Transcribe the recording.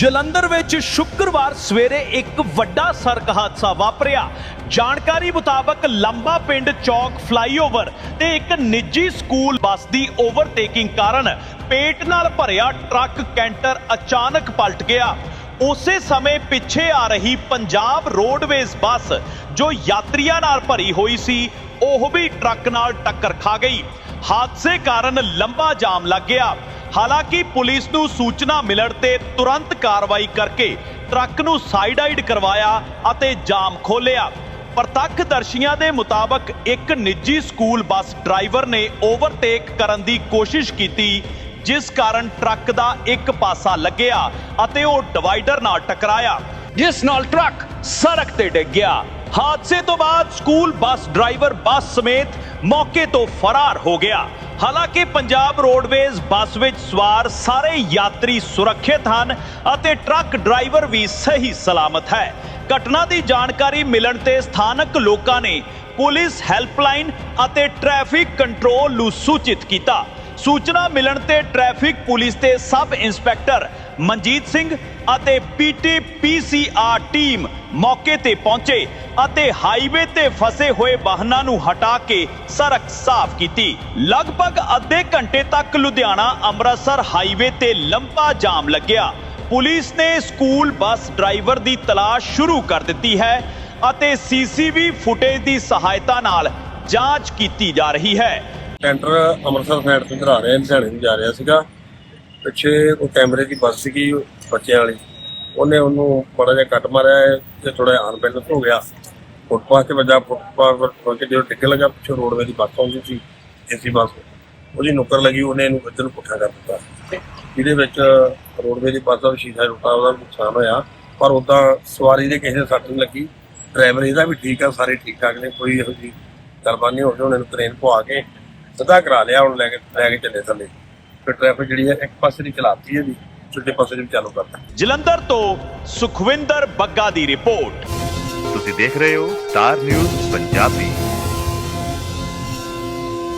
ਜਲੰਧਰ ਵਿੱਚ ਸ਼ੁੱਕਰਵਾਰ ਸਵੇਰੇ ਇੱਕ ਵੱਡਾ ਸੜਕ ਹਾਦਸਾ ਵਾਪਰਿਆ। ਜਾਣਕਾਰੀ ਮੁਤਾਬਕ ਲੰਬਾ ਪਿੰਡ ਚੌਕ ਫਲਾਈਓਵਰ ਤੇ ਇੱਕ ਨਿੱਜੀ ਸਕੂਲ ਬੱਸ ਦੀ ਓਵਰਟੇਕਿੰਗ ਕਾਰਨ ਪੇਟ ਨਾਲ ਭਰਿਆ ਟਰੱਕ ਕੈਂਟਰ ਅਚਾਨਕ ਪਲਟ ਗਿਆ। ਉਸੇ ਸਮੇਂ ਪਿੱਛੇ ਆ ਰਹੀ ਪੰਜਾਬ ਰੋਡਵੇਜ਼ ਬੱਸ ਜੋ ਯਾਤਰੀਆਂ ਨਾਲ ਭਰੀ ਹੋਈ ਸੀ, ਉਹ ਵੀ ਟਰੱਕ ਨਾਲ ਟੱਕਰ ਖਾ ਗਈ। ਹਾਦਸੇ ਕਾਰਨ ਲੰਬਾ ਜਾਮ ਲੱਗ ਗਿਆ। ਹਾਲਾਂਕਿ ਪੁਲਿਸ ਨੂੰ ਸੂਚਨਾ ਮਿਲਣ ਤੇ ਤੁਰੰਤ ਕਾਰਵਾਈ ਕਰਕੇ ਟਰੱਕ ਨੂੰ ਸਾਈਡਾਈਡ ਕਰਵਾਇਆ ਅਤੇ ਜਾਮ ਖੋਲ੍ਹਿਆ। ਪ੍ਰਤੱਖਦਰਸ਼ੀਆਂ ਦੇ ਮੁਤਾਬਕ ਇੱਕ ਨਿੱਜੀ ਸਕੂਲ ਬੱਸ ਡਰਾਈਵਰ ਨੇ ਓਵਰਟੇਕ ਕਰਨ ਦੀ ਕੋਸ਼ਿਸ਼ ਕੀਤੀ, ਜਿਸ ਕਾਰਨ ਟਰੱਕ ਦਾ ਇੱਕ ਪਾਸਾ ਲੱਗਿਆ ਅਤੇ ਉਹ ਡਿਵਾਈਡਰ ਨਾਲ ਟਕਰਾਇਆ, ਜਿਸ ਨਾਲ ਟਰੱਕ ਸੜਕ ਤੇ ਡਿੱਗ ਗਿਆ। ਹਾਦਸੇ ਤੋਂ ਬਾਅਦ ਸਕੂਲ ਬੱਸ ਡਰਾਈਵਰ ਬੱਸ ਸਮੇਤ ਮੌਕੇ ਤੋਂ ਫਰਾਰ ਹੋ ਗਿਆ। ਹਾਲਾਂਕਿ ਪੰਜਾਬ ਰੋਡਵੇਜ਼ ਬੱਸ ਵਿੱਚ ਸਵਾਰ ਸਾਰੇ ਯਾਤਰੀ ਸੁਰੱਖਿਅਤ ਹਨ ਅਤੇ ਟਰੱਕ ਡਰਾਈਵਰ ਵੀ ਸਹੀ ਸਲਾਮਤ ਹੈ। ਘਟਨਾ ਦੀ ਜਾਣਕਾਰੀ ਮਿਲਣ ਤੇ ਸਥਾਨਕ ਲੋਕਾਂ ਨੇ ਪੁਲਿਸ ਹੈਲਪਲਾਈਨ ਅਤੇ ਟ੍ਰੈਫਿਕ ਕੰਟਰੋਲ ਨੂੰ ਸੂਚਿਤ ਕੀਤਾ। ਸੂਚਨਾ ਮਿਲਣ ਤੇ ਟ੍ਰੈਫਿਕ ਪੁਲਿਸ ਦੇ ਸਬ ਇੰਸਪੈਕਟਰ ਮਨਜੀਤ ਸਿੰਘ ਅਤੇ ਪੀਟੀ ਟੀਮ ਮੌਕੇ ਤੇ ਪਹੁੰਚੇ ਅਤੇ ਹਾਈਵੇ ਤੇ ਫਸੇ ਹੋਏ ਵਾਹਨਾਂ ਨੂੰ ਹਟਾ ਕੇ ਸੜਕ ਸਾਫ਼ ਕੀਤੀ। ਲਗਭਗ ਅੱਧੇ ਘੰਟੇ ਤੱਕ ਲੁਧਿਆਣਾ ਅੰਮ੍ਰਿਤਸਰ ਹਾਈਵੇ ਤੇ ਲੰਬਾ ਜਾਮ ਲੱਗਿਆ। ਪੁਲਿਸ ਨੇ ਸਕੂਲ ਬੱਸ ਡਰਾਈਵਰ ਦੀ ਤਲਾਸ਼ ਸ਼ੁਰੂ ਕਰ ਦਿੱਤੀ ਹੈ ਅਤੇ ਸੀਸੀਵੀ ਫੁਟੇਜ ਦੀ ਸਹਾਇਤਾ ਨਾਲ ਜਾਂਚ ਕੀਤੀ ਜਾ ਰਹੀ ਹੈ। ਕੈਂਟਰ ਅੰਮ੍ਰਿਤਸਰ ਸਾਈਡ ਤੋਂ ਚੜਾ ਰਿਹਾ, ਲੁਧਿਆਣੇ ਨੂੰ ਜਾ ਰਿਹਾ ਸੀਗਾ। ਪਿੱਛੇ ਉਹ ਕੈਮਰੇ ਦੀ ਬੱਸ ਸੀਗੀ ਬੱਚਿਆਂ ਵਾਲੀ। ਉਹਨੇ ਉਹਨੂੰ ਬੜਾ ਜਿਹਾ ਕੱਟ ਮਾਰਿਆ ਤੇ ਥੋੜਾ ਜਿਹਾ ਅਨਬੈਲੈਂਸ ਹੋ ਗਿਆ। ਫੁੱਟਪਾਥ ਤੇ ਵੱਜਾ ਫੁੱਟਪਾਥ ਪਰ ਪਹੁੰਚ ਕੇ ਜਦੋਂ ਟਿੱਕੇ ਲੱਗਾ, ਪਿੱਛੇ ਰੋਡਵੇ ਦੀ ਬੱਸ ਆਉਂਦੀ ਸੀ, ਏਸੀ ਬੱਸ। ਉਹਦੀ ਨੁੱਕਰ ਲੱਗੀ, ਉਹਨੇ ਇਹਨੂੰ ਇੱਧਰ ਨੂੰ ਪੁੱਠਾ ਕਰ ਦਿੱਤਾ। ਜਿਹਦੇ ਵਿੱਚ ਰੋਡਵੇ ਦੀ ਬੱਸ ਦਾ ਸ਼ੀਸ਼ਾ ਟੁੱਟਾ, ਉਹਦਾ ਨੁਕਸਾਨ ਹੋਇਆ। ਪਰ ਉਦਾਂ ਸਵਾਰੀ ਦੇ ਕਿਸੇ ਦੇ ਸੱਟ ਨਹੀਂ ਲੱਗੀ। ਡਰਾਈਵਰ ਇਹਦਾ ਵੀ ਠੀਕ ਆ, ਸਾਰੇ ਠੀਕ ਠਾਕ ਨੇ, ਕੋਈ ਇਹੋ ਜਿਹੀ ਗੱਲਬਾਤ ਨਹੀਂ ਹੋ ਗਈ ਹੁਣ ਇਹਨੂੰ ਟ੍ਰੇਨ ਪਵਾ ਕੇ ਸਿੱਧਾ ਕਰਾ ਲਿਆ, ਹੁਣ ਲੈ ਕੇ ਲੈ ਕੇ ਚੱਲੇ ਥੱਲੇ। ਫਿਰ ਟ੍ਰੈਫਿਕ ਜਿਹੜੀ ਹੈ ਇੱਕ ਪਾਸੇ ਦੀ ਚਲਾਤੀ ਹੈ ਜੀ ਦੂਜੇ ਪਾਸੇ ਦੀ ਵੀ ਚਾਲੂ ਕਰਤਾ। ਜਲੰਧਰ ਤੋਂ ਸੁਖਵਿੰਦਰ ਬੱਗਾ ਦੀ ਰਿਪੋਰਟ। ਤੁਸੀਂ ਦੇਖ ਰਹੇ ਹੋ ਸਟਾਰ ਨਿਊਜ਼ ਪੰਜਾਬੀ।